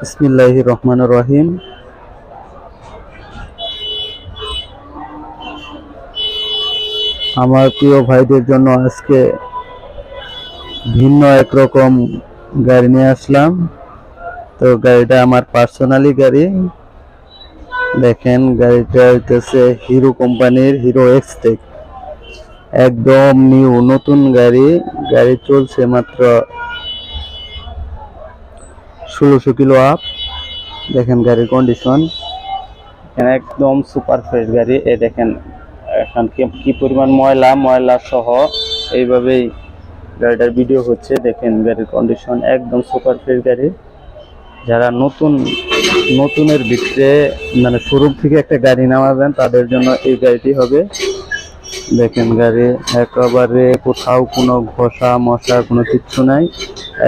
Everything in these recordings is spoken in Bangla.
বিসমিল্লাহ রহমান রহিম। আমার প্রিয় ভাইদের জন্য আজকে ভিন্ন একরকম গাড়ি নিয়ে আসলাম। তো গাড়িটা আমার পার্সোনালি গাড়ি। দেখেন, গাড়িটা হইতেছে হিরো কোম্পানির হিরো এক্সটেক। একদম নিউ, নতুন গাড়ি। গাড়ি চলছে মাত্র ষোলোশো কিলো আপ দেখেন গাড়ির কন্ডিশন এখানে একদম সুপার ফ্রেশ গাড়ি। এ দেখেন, এখন কি- পরিমাণ ময়লা ময়লা সহ এইভাবেই গাড়িটার ভিডিও হচ্ছে। দেখেন গাড়ির কন্ডিশন একদম সুপার ফ্রেশ গাড়ি। যারা নতুন, নতুনের ভিতরে মানে শোরুম থেকে একটা গাড়ি নামাবেন, তাদের জন্য এই গাড়িটি হবে। দেখেন গাড়ি, একেবারে কোথাও কোনো ঘষা মশা কোনো কিচ্ছু নাই।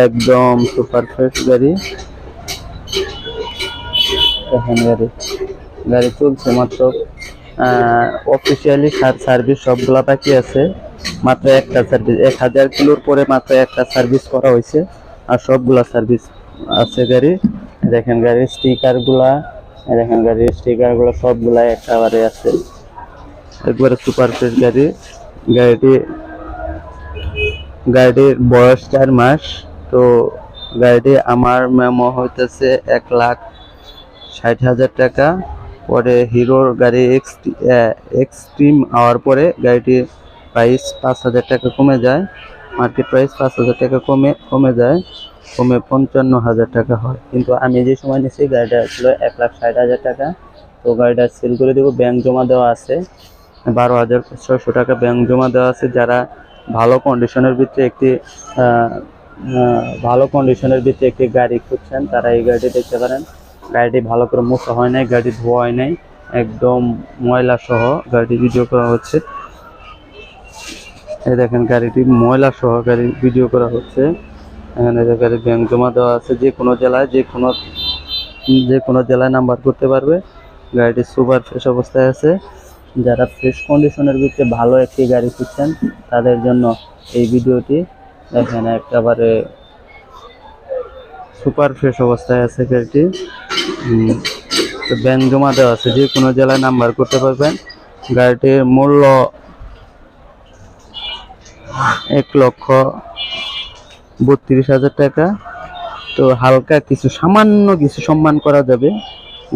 একদম সুপার ফ্রেশ গাড়ি। দেখেন গাড়ি। গাড়ি চলছে মাত্র অফিসিয়ালি সার্ভিস সবগুলা বাকি আছে। মাত্র একটা সার্ভিস এক হাজার কিলোর পরে মাত্র একটা সার্ভিস করা হয়েছে। আর সবগুলা সার্ভিস আছে গাড়ি। দেখেন গাড়ির স্টিকারগুলা, দেখেন গাড়ির স্টিকারগুলা সবগুলা একেবারে আছে। একবারে সুপার ফ্রেশ গাড়ি। গাড়িটি গাড়িটির বয়স চার মাস। তো গাড়িটি আমার মেমো হইতেছে এক লাখ ষাট হাজার টাকা। পরে হিরোর গাড়ি এক্স এক্সট্রিম হওয়ার পরে গাড়িটির প্রাইস পাঁচ হাজার টাকা কমে যায়। মার্কেট প্রাইস পাঁচ হাজার টাকা কমে কমে যায়, কমে পঞ্চান্ন হাজার টাকা হয়। কিন্তু আমি যে সময় নিয়েছি গাড়িটা ছিল এক লাখ ষাট হাজার টাকা। তো গাড়িটা সেল করে দেবো ব্যাংক জমা দেওয়া আছে। বারো হাজার ছয়শো টাকা ব্যাংক জমা দেওয়া আছে। যারা ভালো কন্ডিশনের ভিতরে একটি ভালো কন্ডিশনের ভিতরে একটি গাড়ি খুঁজছেন, তারা এই গাড়িটি দেখতে পারেন। গাড়িটি ভালো করে মোছা হয় নাই গাড়ি ধোয়া হয় নাই, একদম ময়লা সহ গাড়িটি ভিডিও করা হচ্ছে। এই দেখেন গাড়িটি ময়লা সহ গাড়ি ভিডিও করা হচ্ছে। এখানে গাড়ি ব্যাংক জমা দেওয়া আছে, যে কোনো জেলায়, যে কোনো যে কোনো জেলায় নাম্বার করতে পারবে। গাড়িটি সুপার ফ্রেশ অবস্থায় আছে। যারা ফ্রেশ কন্ডিশনের ভিতরে ভালো একটি গাড়ি খুঁজছেন, তাদের জন্য এই ভিডিওটি দেখেন, একেবারে সুপার ফ্রেশ অবস্থায় আছে তো ব্যাংক জমা দেওয়া আছে, যে কোনো জেলায় নাম্বার করতে পারবেন। গাড়িটির মূল্য এক লক্ষ বত্রিশ হাজার টাকা। তো হালকা কিছু সামান্য কিছু সম্মান করা যাবে।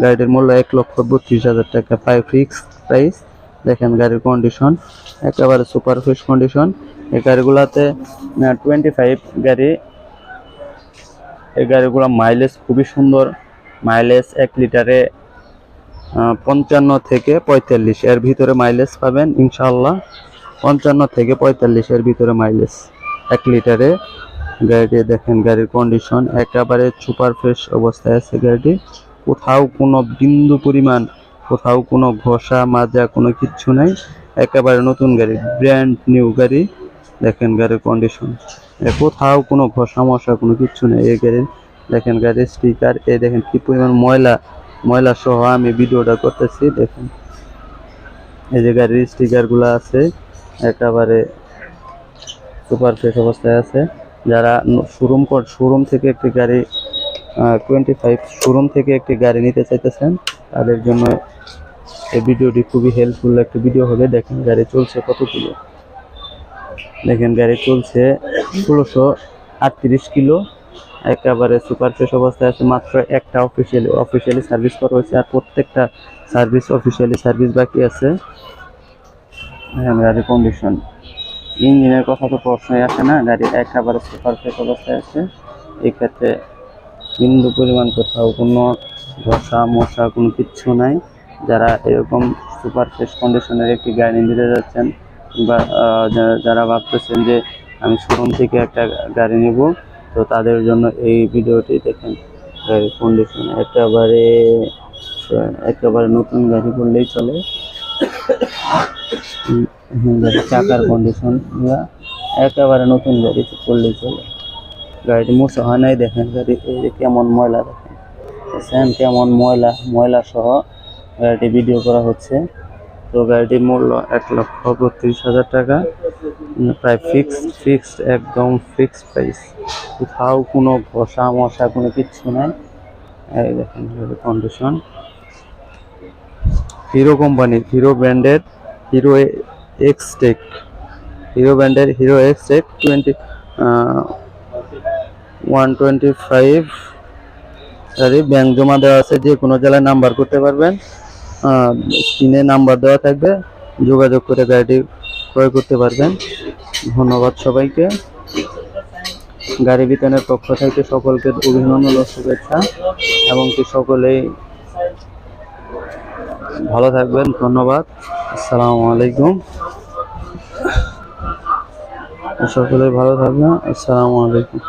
গাড়িটির মূল্য এক লক্ষ বত্রিশ হাজার টাকা প্রায় ফিক্স প্রাইস দেখেন গাড়ির কন্ডিশন একেবারে সুপার ফ্রেশ কন্ডিশন এই গাড়িগুলাতে টোয়েন্টি ফাইভ গাড়ি। এই গাড়িগুলো মাইলেজ খুবই সুন্দর। মাইলেজ এক লিটারে পঞ্চান্ন থেকে পঁয়তাল্লিশ। এর ভিতরে মাইলেজ পাবেন ইনশাল্লাহ পঞ্চান্ন থেকে পঁয়তাল্লিশ এর ভিতরে মাইলেজ এক লিটারে। গাড়িটি দেখেন, গাড়ির কন্ডিশন একেবারে সুপার ফ্রেশ অবস্থায় আছে গাড়িটি। কোথাও কোনো বিন্দু পরিমাণ কোথাও কোনো ঘষা, মাজা কোনো কিচ্ছু নাই। একেবারে নতুন গাড়ি ব্র্যান্ড নিউ গাড়ি। দেখেন গাড়ির কন্ডিশন কোথাও কোনো ঘষা, মশা কোনো কিচ্ছু নেই এই গাড়ির। দেখেন গাড়ির স্টিকার এই দেখেন কি পরিমাণ ময়লা ময়লা সহ আমি ভিডিওটা করতেছি, দেখেন। এই যে গাড়ির স্টিকারগুলো আছে, একেবারে সুপার ফ্রেশ অবস্থায় আছে। যারা শোরুম শোরুম থেকে একটি গাড়ি টোয়েন্টি ফাইভ শোরুম থেকে একটি গাড়ি নিতে চাইতেছেন তাদের জন্য এই ভিডিওটি খুবই হেল্পফুল একটা ভিডিও হবে। দেখেন গাড়ি চলছে কত কিলো? দেখেন গাড়ি চলছে ষোলোশো আটত্রিশ কিলো। একেবারে সুপার ফ্রেশ অবস্থায় আছে। মাত্র একটা অফিসিয়ালি অফিসিয়ালি সার্ভিস করা হয়েছে আর প্রত্যেকটা সার্ভিস অফিসিয়ালি সার্ভিস বাকি আছে। দেখেন গাড়ির কন্ডিশন ইঞ্জিনের কথা তো প্রশ্নই আসে না। গাড়ি একেবারে সুপার ফ্রেশ অবস্থায় আছে। এক্ষেত্রে বিন্দু পরিমাণ কোথাও কোনো ঘষা মশা কোনো কিচ্ছু নাই। যারা এরকম সুপার ফ্রেশ কন্ডিশনের একটি গাড়ি নিতে যাচ্ছেন বা যারা- ভাবতেছেন যে আমি শোরুম থেকে একটা গাড়ি নিব, তো তাদের জন্য এই ভিডিওটি দেখেন। গাড়ির কন্ডিশন একেবারে একেবারে নতুন গাড়ি বললেই চলে। চাকার কন্ডিশন একেবারে নতুন গাড়ি করলেই চলে। গাড়িটি মোছা হয় নাই, দেখেন গাড়ি, এই কেমন ময়লা দেখেন। দেখছেন কেমন ময়লা ময়লা সহ গাড়িটি ভিডিও করা হচ্ছে। তো গাড়িটির মূল্য এক লক্ষ বত্রিশ হাজার টাকা। প্রায় ফিক্সড ফিক্সড একদম ফিক্সড প্রাইস কোথাও কোনো ঘষা, মশা, কোনো কিচ্ছু নাই। এই দেখেন কন্ডিশন হিরো কোম্পানির হিরো ব্র্যান্ডের হিরো এক্স টেক হিরো ব্র্যান্ডের Hero X tech twenty one twenty five গাড়ি ব্যাংক জমা দেওয়া আছে, যে কোনো জেলায় নাম্বার করতে পারবেন। স্ক্রিনে নাম্বার দেওয়া থাকবে, যোগাযোগ করে গাড়িটি ক্রয় করতে পারবেন। ধন্যবাদ সবাইকে। গাড়ি বিতানের পক্ষ থেকে সকলকে অভিনন্দন ও শুভেচ্ছা, এবং কি সকলেই ভালো থাকবেন। ধন্যবাদ। আসসালামু আলাইকুম। সকলেই ভালো থাকবেন। আসসালামু আলাইকুম।